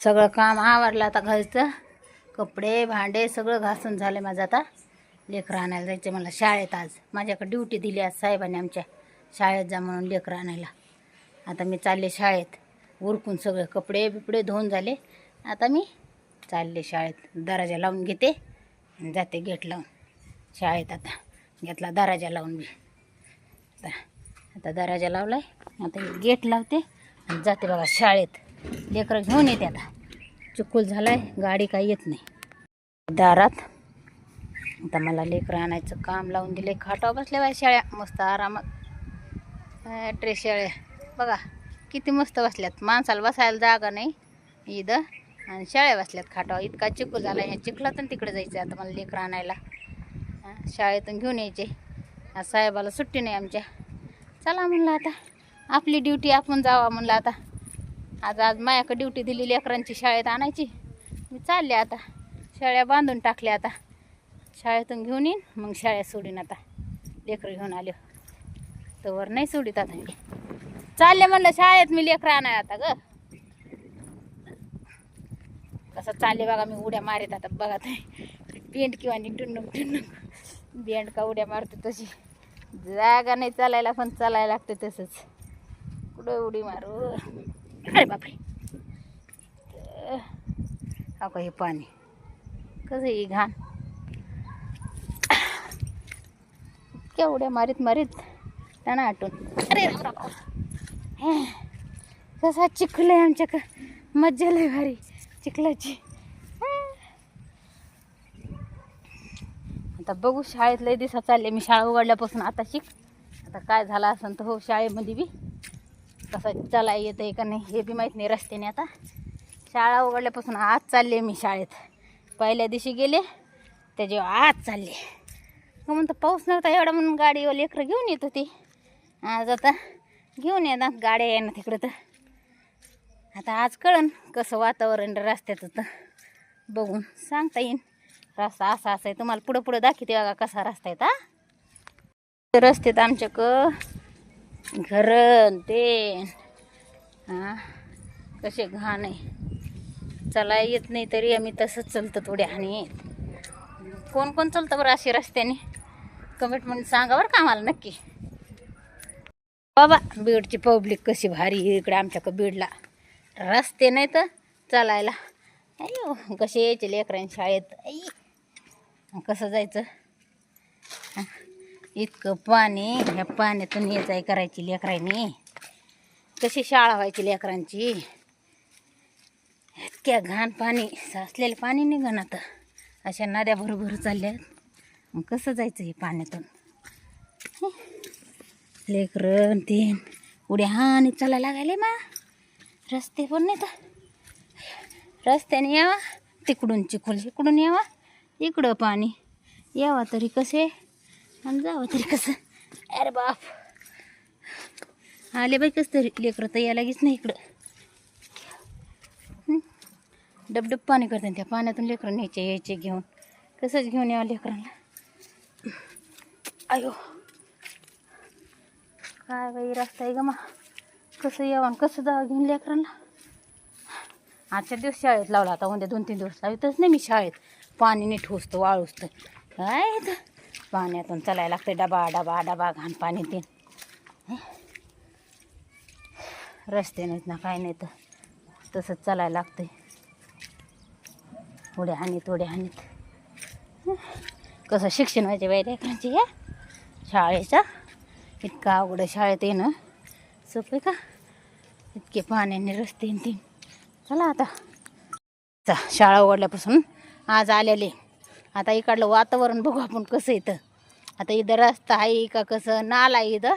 सगळं काम आवरलं आता घरचं. कपडे भांडे सगळं घासून झालं माझं आता. लेकरं आणायला जायचं मला शाळेत आज. माझ्याकडे ड्युटी दिली आज साहेबांनी आमच्या शाळेत जा म्हणून लेकरं आणायला. आता मी चालले शाळेत. उरकून सगळे कपडे बिपडे धुवून झाले. आता मी चालले शाळेत. दराजा लावून घेते आणि जाते गेट लावून. शाळेत आता. घेतला दराजा लावून मी. आता आता दराजा लावलाय. आता गेट लावते आणि जाते बघा शाळेत. लेकरं घेऊन येते आता. चिखल झालाय गाडी काही येत नाही. दारात. आता मला लेकरं आणायचं काम लावून दिले खाटावर बसल्या बाय शाळ्या मस्त आरामात. ट्रे शेळ्या. बघा किती मस्त बसल्यात. माणसाला बसायला जागा नाही इथं. आणि शाळ्या बसल्यात खाटावर. इतका चिकू झाला ह्या चिखलातून तिकडे जायचं आता मला लेकरं आणायला. शाळेतून घेऊन यायचे. साहेबाला सुट्टी नाही आमच्या. चला म्हणलं आता. आपली ड्युटी आपण जावा म्हणलं आता. आज आज माझ्याकडे ड्युटी दिली लेकरांची शाळेत आणायची. मी चालले आता. शाळ्या बांधून टाकल्या आता. शाळेतून घेऊन येईन मग शाळेत सोडीन आता. लेकरं घेऊन आले. तोवर नाही सोडीत आता मी. चालले म्हणलं शाळेत मी लेकरं आणाय आता ग. कसं चालले बघा मी उड्या मारत आता. बघा ते. पेंट किंवा टुन्नुक टुन्नुक बेंड का उड्या मारतो तशी. जागा नाही चालायला पण चालायला लागते तसंच. कुठं उडी मारू? अरे बापरे. अगं हे पाणी. कसं ही घाण? इतक्या उड्या मारीत मारीत त्यांना आटून अरे हे, कसा चिखल आहे आमच्या का मज्जा लय भारी. चिखलाची. आता बघू शाळेत लय दिवसा चालले मी. शाळा उघडल्यापासून आता शिक. आता काय झालं असं तर हो शाळेमध्ये बी. कसं चला येतं आहे का नाही हे बी माहीत नाही रस्त्याने आता. शाळा उघडल्यापासून आज चालले मी शाळेत. पहिल्या दिवशी गेले त्याचे आज चालले. मग म्हणतो पाऊस नव्हता एवढा म्हणून गाडीवर लेकरं घेऊन येत होती. आज आता घेऊन येणार गाड्या येणार तिकडं तर. आता आज कळन कसं वातावरण रस्त्याचं तर. बघून सांगता येईन. रस्ता असा असा आहे. तुम्हाला पुढं पुढं दाखवते बघा कसा रस्ता आहे हा रस्त्यात आमच्याकडं घरण ते. हां कसे घाण आहे. चला येत नाही तरी आम्ही तसंच चलतं थोड्या आणि कोण कोण चालतं बरं असे रस्त्याने? कमेंट म्हणून सांगा बरं का आम्हाला नक्की. बाबा बीडची पब्लिक कशी भारी इकडे आमच्याकडं बीडला. रस्ते नाही तर चालायला. अयो कसे यायचे लेकरांनी शाळेत. आई कसं जायचं? इतकं पाणी ह्या पाण्यातून ये जाय करायची लेकरांनी. कशी शाळा व्हायची लेकरांची? इतक्या घाण पाणी साचलेलं पाणी निघण आता. अशा नद्या भरभर चालल्यात. मग कसं जायचं हे पाण्यातून? लेकरं ते उड्या हा आणि चालायला लागायले मा. रस्ते पण नाही तर रस्त्याने यावा तिकडून चिखल इकडून यावा इकडं पाणी. यावा तरी कसे? आणि जावं तरी कसं. अरे बाप. आले बाई कसं तरी. लेकरं तर या लागेच नाही इकडं. डबडब पाणी करतात त्या पाण्यातून लेकरं न्यायचे यायचे घेऊन. कसंच घेऊन यावं लेकरांना. अयो. काय बाई रस्ता आहे ग मा. कसं यावं आणि कसं जावं घेऊन लेकरांना. आजच्या दिवस शाळेत लावला आता उद्या दोन तीन दिवस लावितच नाही मी शाळेत. पाणी नीट होसतं वाळूसतं. काय तर? पाण्यातून चालायला लागतं डबा डबा डबा घाण पाणी ते. रस्ते नाहीत ना काय नाही तर. तसंच चालायला लागते उड्या हानीत उड्या हानीत कसं शिक्षण व्हायचे बाई लेकरांची या शाळेचा इतका अवघड शाळेत येणं सोपे का? इतके पाण्याने रस्ते न ते. चला आता. चा शाळा उघडल्यापासून आज आलेले. आता इकडलं वातावरण बघू आपण कसं येतं आता इथं रस्ता आहे का कसं? नाला आहे इथं.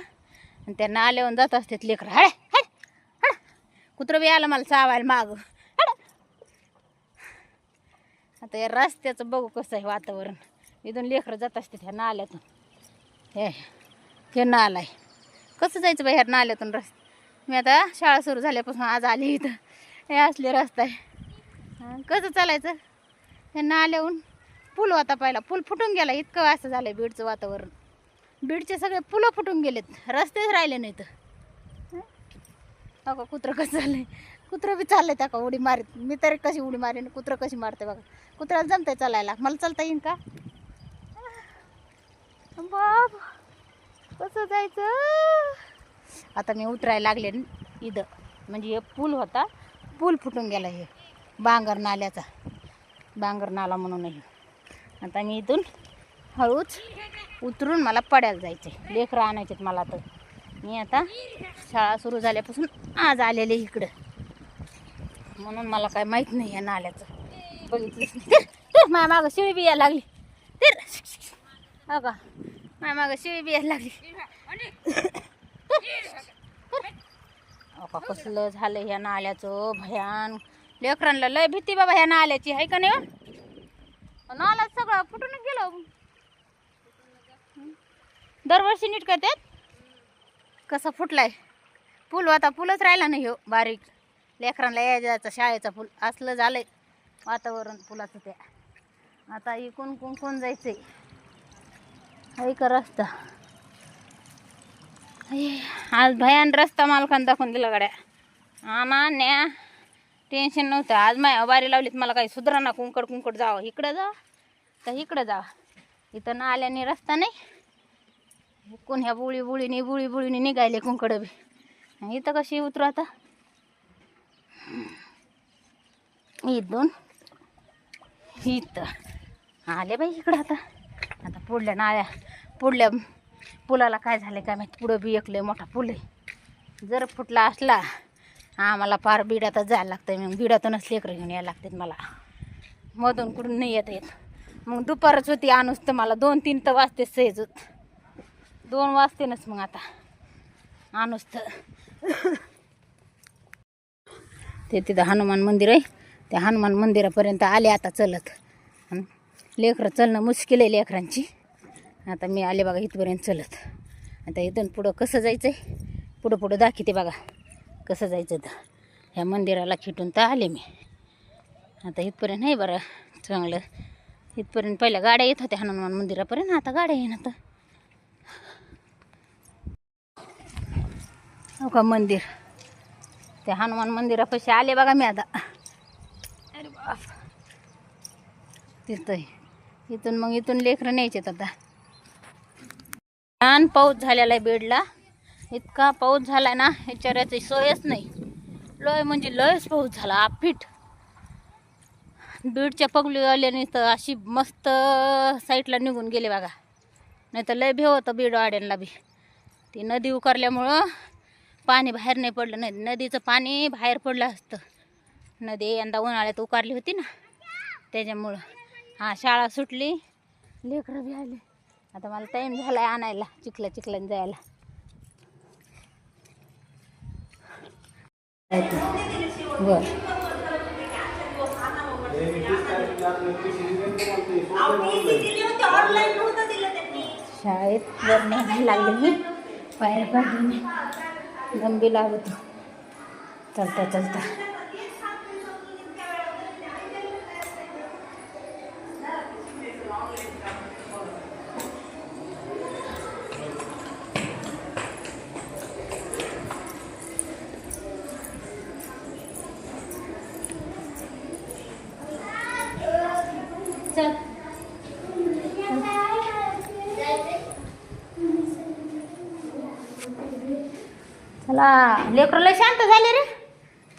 आणि त्या नाल्यावर जात असतात लेकरं. हड हड कुत्रं बी आलं मला चावायला माग. आता या रस्त्याचं बघू कसं आहे वातावरण. इथून लेकरं जात असतात ह्या नाल्यातून. हे हे नाला आहे. कसं जायचं बाई ह्या नाल्यातून रस्ते? मी आता शाळा सुरू झाल्यापासून आज आली इथं. हे असले रस्ता आहे. कसं चालायचं? हे नाल्याहून पूल होता पहिला. पूल फुटून गेला. इतकं असं झालं आहे बीडचं वातावरण. बीडचे सगळे पुलं फुटून गेलेत. रस्तेच राहिले नाहीत. हं? का कुत्रं कसं झालं कुत्रं बी चाललंय त्या का उडी मारीत? मी तरी कशी उडी मारेन? कुत्रं कशी मारते बघा. कुत्र्याला जमतंय चालायला. मला चालता येईन का? बाप. कसं जायचं? आता मी उतरायला लागले इथं. म्हणजे हे पूल होता. पूल फुटून गेला हे. बांगर नाल्याचा बांगर नाला म्हणूनही आता मी इथून हळूच उतरून मला पड्याला जायचे लेकरं आणायचे मला तर. मी आता शाळा सुरू झाल्यापासून आज आलेले इकडं. म्हणून मला काय माहीत नाही या नाल्याचं. बघितलंच नाही. माझ्या मागं शिळी बिया लागली. तर हो का माझ्या मागं शिळी बिया लागली. का कसलं झालं ह्या नाल्याचं? भयान. लेकरांना लय भीती बाबा ह्या नाल्याची. आहे का नाही हो? नाला सगळं फुटून गेलं. दरवर्षी नीट करतात? कसा फुटलाय? पूल आता पूलच राहिला नाही हो बारीक. लेकरांना या जायचं शाळेचा पूल असलं झालंय वातावरण पुलाचं त्या आता इकून कोण कोण जायचंय. आहे का रस्ता? आज भयान रस्ता मालकान दाखवून दिला गाड्या. आना न्या टेन्शन नव्हतं. आज माया वारी लावलीत मला काही सुधारणा कुंकड कुंकड जावं. इकडं जा तर इकडं जा. इथं ना आल्याने रस्ता नाही. कोण ह्या बुळी बुळीने बुळी बुळीने निघायले कुंकड बी. इथं कशी उतरू आता? इथून इथं. आले बाई इकडं आता. आता पुढल्या नाळ्या पुढल्या पुलाला काय झालं काय माहिती. पुढं बी एकलं मोठा पूल आहे. जर फुटला असला आम्हाला पार बिडातच जायला लागतं मग बिडातूनच लेकरं घेऊन यायला लागतात मला. मधून कुठून नाही येत येत. मग दुपारच होती आणूस तर मला दोन तीन तर वाजते सहज होत. दोन वाजतेनच मग आता. आणूस तर. ते तिथं हनुमान मंदिर आहे. त्या हनुमान मंदिरापर्यंत आले आता चलत. लेकरं चलणं मुश्किल आहे लेकरांची. आता मी आले बघा इथपर्यंत चलत. आता इथून पुढं कसं जायचं आहे पुढं पुढं दाखवते बघा. कसं जायचं तर? ह्या मंदिराला खिटून तर आले मी. आता इथपर्यंत नाही बरं चांगलं. इथपर्यंत पहिल्या गाड्या येत होत्या हनुमान मंदिरापर्यंत आता गाड्या येईन आता. हो का मंदिर? त्या हनुमान मंदिरापाशी आले बघा मी आता. अरे बाप. तिथं इथून मग इथून लेकरं न्यायचेत आता. छान पाऊस झालेला आहे बेडला. इतका पाऊस झाला ना ह्याच्यावरची सोयच नाही. लय म्हणजे लयच पाऊस झाला आपीट बीडच्या पगली आल्याने तर अशी मस्त साईडला निघून गेले बघा. नाही तर लय भेव होतं बीड वाड्यांना बी. ती नदी उकारल्यामुळं पाणी बाहेर नाही पडलं नाही नदीचं पाणी बाहेर पडलं असतं. नदी यंदा उन्हाळ्यात उकारली होती ना त्याच्यामुळं. हां शाळा सुटली. लेकरं बी आले. आता मला टाईम झाला आहे आणायला चिखला चिखलाने जायला. बर शाळेत वर नाही लागले मी. पायऱ्या पाहिजे मी दंबी लागत चलता चलता. चला लेकरं लय शांत झाले रे.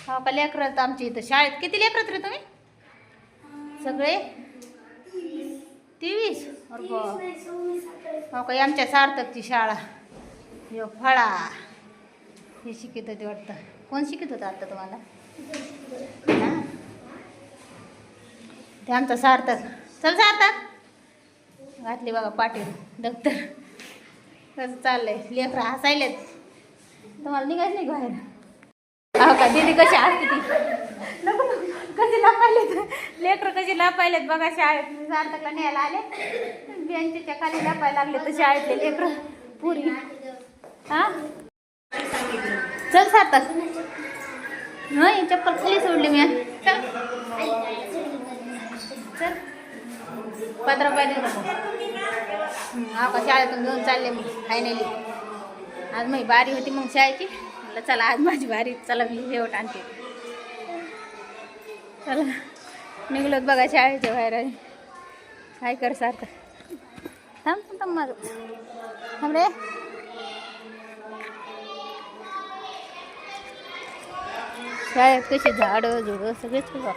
हो का लेकरं तर आमच्या इथं शाळेत किती लेकरत रे तुम्ही? सगळे? तेवीस? अरे हो का आमच्या सार्थकची शाळा. यो फळा. हे शिकत होते वाटतं. कोण शिकत होतं आता तुम्हाला? हां? ते आमचा सार्थक. चल सार्थक. घातली बघा पाटील दफ्तर कसं चाललंय? लेकरं हसायलेत. तुम्हाला निघायचं नाही बाहेर. हो का दीदी कशी असते ती? नको नको. कशी लपायलेत? लेकरं कशी लपायलेत बघा शाळेत. मी सार्थकला न्यायला आले. बेंचच्या खाली लपायला लागले तर शाळेतले लेकरं. पुरी हा? चल सार्थक. नाही चप्पल खाली सोडली मी. चल. चल. पंधरा पाहिजे नको. हा का शाळेतून घेऊन चालले मग फायनली. आज माझी बारी होती मग शाळेची. म्हटलं चला आज माझी बारी. चला मी शेवट आणते. चला निघलोत बघा शाळेच्या बाहेर काय कर सारखं. थांब थांब थांब माझं. थांब रे. शाळेत कशी झाडं झुडं सगळेच बघा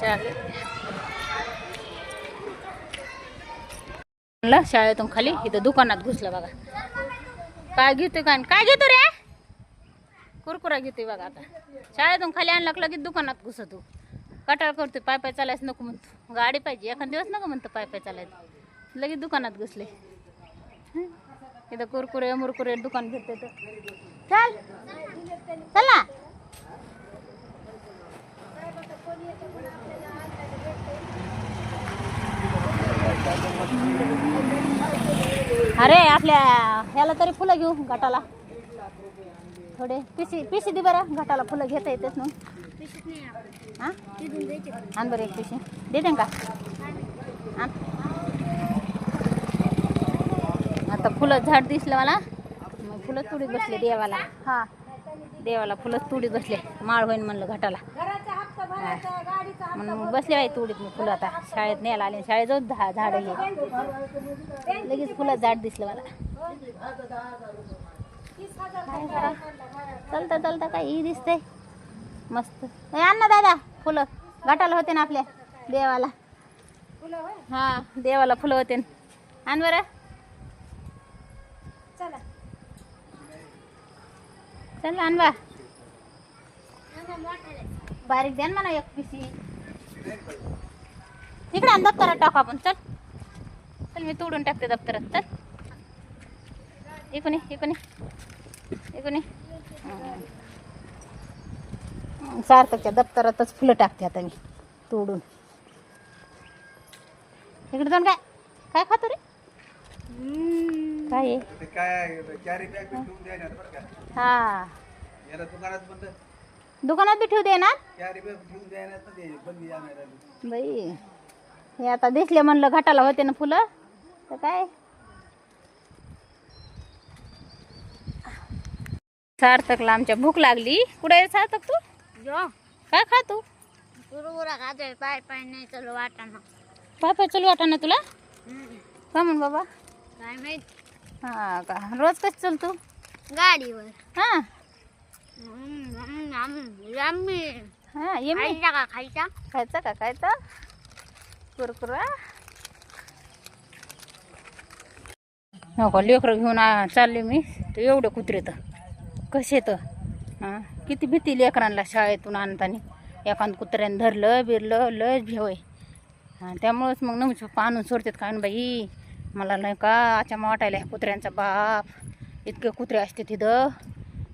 चालेल शाळेतून खाली इथं दुकानात घुसलं बघा. काय घेतोय काय काय घेतो रे? कुरकुरा घेतोय बघा आता. शाळेतून खाली आणला लगेच दुकानात घुसतो? कटाळ करतोय पाय पाय चालायचं नको म्हणतो. गाडी पाहिजे एखाद दिवस नको म्हणतो पाय पाय चालायचं लगेच दुकानात घुसले. इथं कुरकुरे मुरकुरे दुकान भेटते तर. चल. चल. अरे आपल्या ह्याला तरी फुलं घेऊ घाटाला. थोडे. पिशी पिशी दे बरं. घाटाला फुलं घेता येतेच ना हां? आण बरं एक पिशी. देते का? आता फुलं झाड दिसलं मला. मग फुलं तुडीत बसले देवाला. हा. देवाला फुलं तुडीत बसले. माळ होईन म्हणलं घाटाला. म्हणून बसले बाई तुडीत मी फुलं आता. शाळेत न्यायला आले शाळेत जाऊ दहा झाडं हे लगेच फुलं झाड दिसलं मला. चलता चलता काय? ही दिसतंय. मस्त. आण ना दादा फुलं. घाटाला होते ना आपल्या देवाला. हा देवाला फुलं होते. आण बरं. चल. आण बा. बारीक द्या ना मला एक पिशी इकडे आण दप्तरात टाकू आपण चल. चल मी तोडून टाकते दप्तरात चल. इकडे इकडे इकडे सार्थकच्या दप्तरातच फुलं टाकते आता मी तोडून. इकडे जाऊन काय काय खातो रे? काय हा. दुकानात बी ठेवू दे ना बाई हे आता दिसले म्हणलं घाटाला होते ना फुलं. तर काय? सार्थकला आमच्या भूक लागली. कुठे आहे सार्थक तू? जो काय खा तू? खातोय पाय पाय नाही चलो वाटाणा. पाय पाय चल वाटा ना तुला का म्हण बाबा. काय माहीत? हा का? रोज कसं चल तू? गाडीवर. हा. हा ये मी खायचा का खायचा खायचा का खायचा कुरकुरा हो का लेकरं घेऊन चालले मी तर एवढे कुत्रे तर कसे तर हां किती भीती लेकरांना शाळेतून आणताना एखादं कुत्र्यानं धरलं बिरलं लय भेव आहे हां त्यामुळंच मग नमचे आणून सोडतात काय बाई मला नाही का आचामा वाटायला ह्या कुत्र्यांचा बाप इतके कुत्रे असते तिथं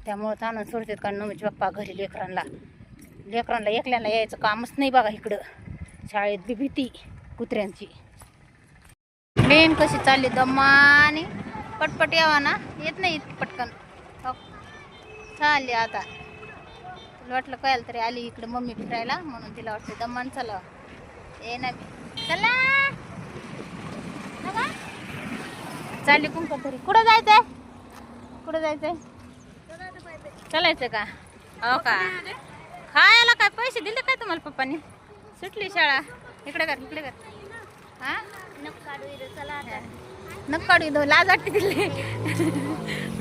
त्यामुळं ताणून सोडतात का नमचे पप्पा घरी लेकरांना लेकरांना एकल्याला यायचं कामच नाही बघा इकडं. शाळेतली भीती कुत्र्यांची. ट्रेन कशी चालली दमाने. पटपट यावा ना. येत नाही इतकी पटकन. हो. चालली आता. तुला वाटलं कळायला तरी आली इकडे मम्मी फिरायला म्हणून तिला वाटतं दमान चला. ये ना चला. चालली कुंकट तरी कुठं जायचंय? कुठं जायचंय? चालायचं का? हो का? खायला काय पैसे दिले काय तुम्हाला पप्पानी? सुटली शाळा. इकडे कर इकडे कर. हा? नको काढू इथं, चला आता. नक काढू इथं लाज वाटते तिथले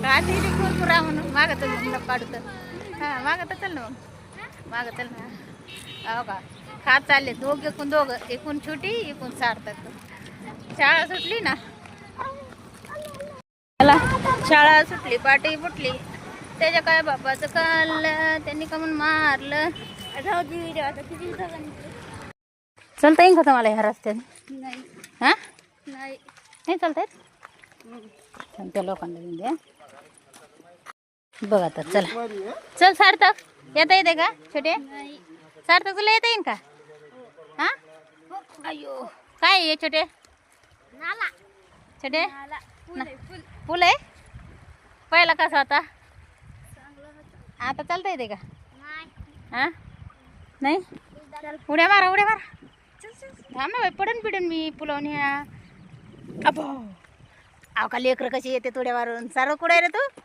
का दिली कुरकुरा म्हणून. मागं चल नक काढू तर. हा मागं तर चल ना मग. मागं चल ना. हो का? खात चालले. दोघ एकूण दोघं. एकूण छोटी एकूण सार्थक. शाळा सुटली ना? शाळा सुटली पाटी फुटली. त्याच्या काय बापाचं काढलं त्यांनी का म्हणून मारलं? राहू दे video आता किती दिवसांनी. चलता येईन का तुम्हाला ह्या रस्त्याने? नाही. हा? नाही. नाही चालत आहेत त्या लोकांना घेऊन द्या बघ आता चला. चल सार्थक येता येते का छोटे? नाही. सार्थक तुला येता येईन का? हा? अयो. काय आहे हे छोटे? नाला. छोटे? नाला. फुल आहे, फुल. फुल आहे? पहिला कसा होतं. आता चालता येते का? हा? नाही? उड्या मारा उड्या मारा. थांब ना बाई पडन पिडन मी पुलावून. ह्या अबो. अहो का लेकरं कशी येते तुड्या मारून सारं कुठं आहे रे तू?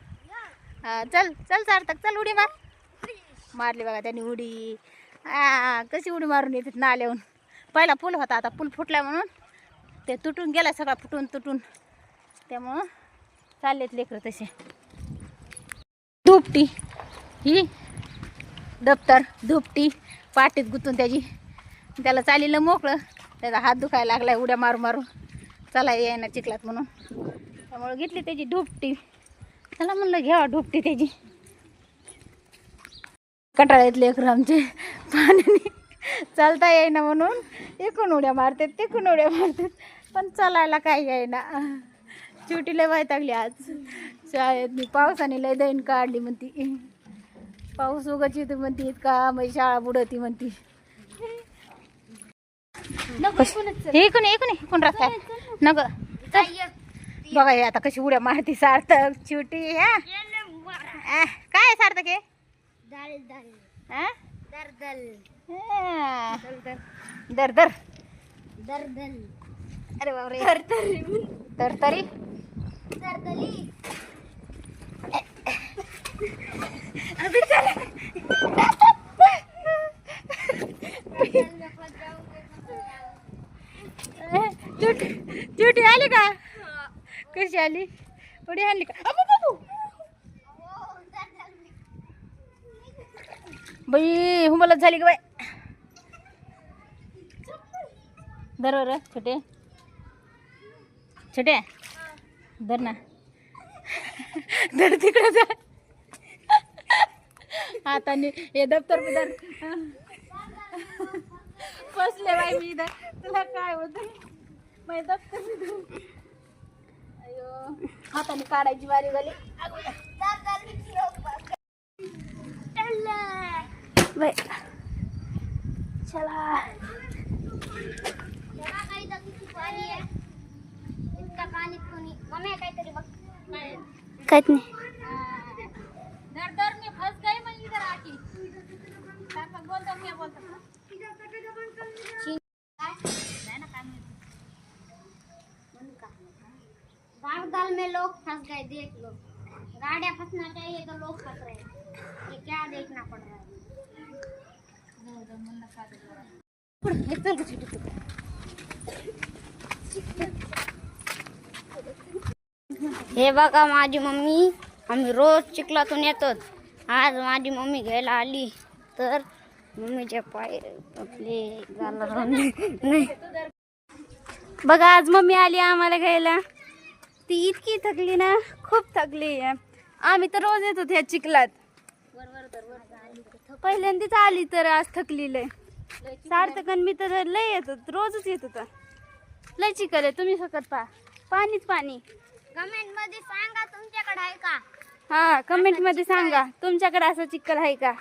हा, चल चल सार्थक चल उडी मार. मारली बघा त्यांनी उडी. हा, कशी उडी मारून येतात नाल्याहून? पहिला पूल होता आता पूल फुटला म्हणून. ते तुटून गेला सगळा फुटून तुटून. त्यामुळं चाललेत लेकरं तसे. धुपटी. ही दप्तर धुपटी पाठीत गुतून त्याची. त्याला चालीलं मोकळं. त्याचा हात दुखायला लागलाय उड्या मारून मारू चला येईना चिखलात म्हणून. त्यामुळे घेतली त्याची धुपटी. त्याला म्हणलं घ्यावा धुपटी त्याची. कटाळ्यात लेकर आमचे. पाण्याने चालता येईना म्हणून. इकून उड्या मारतात तिकून उड्या मारतात. पण चालायला काय येईना. चिवटी लय वैतागली आज. शाळेत मी पावसाने लय दैन काढली म्हणती. पाऊस उगाच येते म्हणती इतका मग शाळा बुडती म्हणती. हे कोण हे कोण कोण रस्ता नग बघा हे आता कशी उड्या मारती सार्थक ह्या अह, काय सार्थक हा? हा. दर दर अरे बापरे. तर तरी ड्युटी आली का? कशी आली? उडी आली का? बाई हुमलत झाली का बाई? धर छोटे. छोटे. धर ना. धर तिकडे जा. हाताने. हे दप्तर बी धर फसले बाई मी इथं. तुला काय होत? माझे दप्तर. अयो. हाताने काढायची बारी झाली. चला. पाणी आहे इतका पाणी कोणी मम्मी काहीतरी बघ. काहीच नाही. दाल में लोग फंस गए, देख लो। गाड़ियाँ फंसना चाहिए तो लोग फंस रहे ये क्या देखना पड़ रहा है. हे बघा माझी मम्मी, आम्ही रोज चिखलातून येतो आज माझी मम्मी घ्यायला आली, तर मम्मीचे पाय आपले नाही. बघा आज मम्मी आली आम्हाला घ्यायला. ती इतकी थकली ना खूप थकली आहे. आम्ही तर रोज येत होतो ह्या चिखलात. पहिल्यांदाच आली तर आज थकली लय सार्थक आणि मी तर लय येत होत रोजच येत होता. लय चिखल आहे तुम्ही सकत पा पाणीच पाणी. कमेंटमध्ये सांगा तुमच्याकडे आहे का? हा कमेंटमध्ये सांगा तुमच्याकडे असं चिखल आहे का?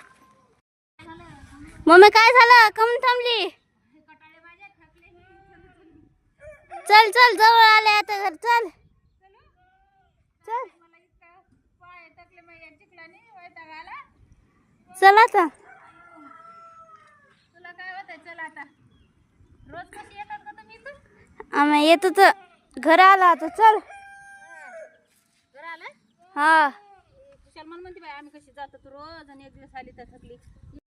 मम्मी काय झालं? कम थांबली? चल चल जवळ आले आता घर चल. चल. चल आता. आम्ही येत होत घर आला आता. चल. हा. म्हणते बाई आम्ही कशी जातो तू रोज आणि एक दिवस आली तर थकली.